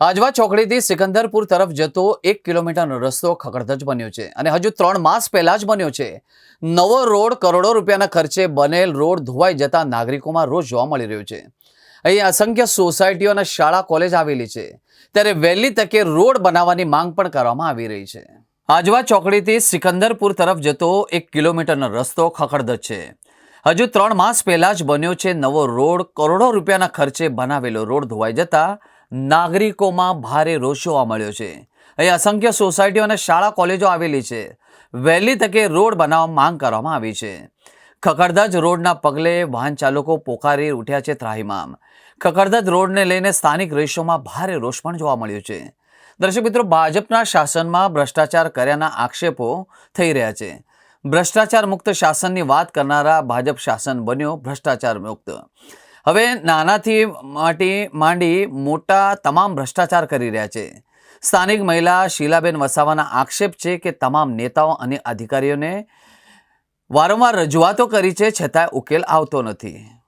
આજવા ચોકડીથી સિકંદરપુર તરફ જતો એક કિલોમીટરનો રસ્તો ખખડધજ બન્યો છે અને હજુ ત્રણ માસ પહેલા જ બન્યો છે. નવો રોડ કરોડો રૂપિયાના ખર્ચે બનેલ રોડ ધોવાઈ જતા નાગરિકોમાં રોજ જોવા મળી રહ્યો છે. અહીં અસંખ્ય સોસાયટીઓ અને શાળા કોલેજ આવેલી છે. ત્યારે વહેલી તકે રોડ બનાવવાની માંગ પણ કરવામાં આવી રહી છે. આજવા ચોકડીથી સિકંદરપુર તરફ જતો એક કિલોમીટરનો રસ્તો ખખડધજ છે. હજુ ત્રણ માસ પહેલા જ બન્યો છે નવો રોડ. કરોડો રૂપિયાના ખર્ચે બનાવેલો રોડ ધોવાઈ જતા નાગરિકોમાં ભારે રોષ જોવા મળ્યો છે. અહીં અસંખ્ય સોસાયટીઓ અને શાળા કોલેજો આવેલી છે. વહેલી તકે રોડ બનાવવા માંગ કરવામાં આવી છે. ખખડધજ રોડના પગલે વાહન ચાલકો પોકારી ઉઠ્યા છે ત્રાહિમામ. ખખડધજ રોડને લઈને સ્થાનિક રહીશોમાં ભારે રોષ પણ જોવા મળ્યો છે. દર્શક મિત્રો, ભાજપના શાસનમાં ભ્રષ્ટાચાર કર્યાના આક્ષેપો થઈ રહ્યા છે. ભ્રષ્ટાચાર મુક્ત શાસનની વાત કરનારા ભાજપ શાસન બન્યો ભ્રષ્ટાચાર મુક્ત હવે નાનાથી માટી માંડી મોટા તમામ ભ્રષ્ટાચાર કરી રહ્યા છે. સ્થાનિક મહિલા શીલાબેન વસાવાના આક્ષેપ છે કે તમામ નેતાઓ અને અધિકારીઓને વારંવાર રજૂઆતો કરી છે, છતાંય ઉકેલ આવતો નથી.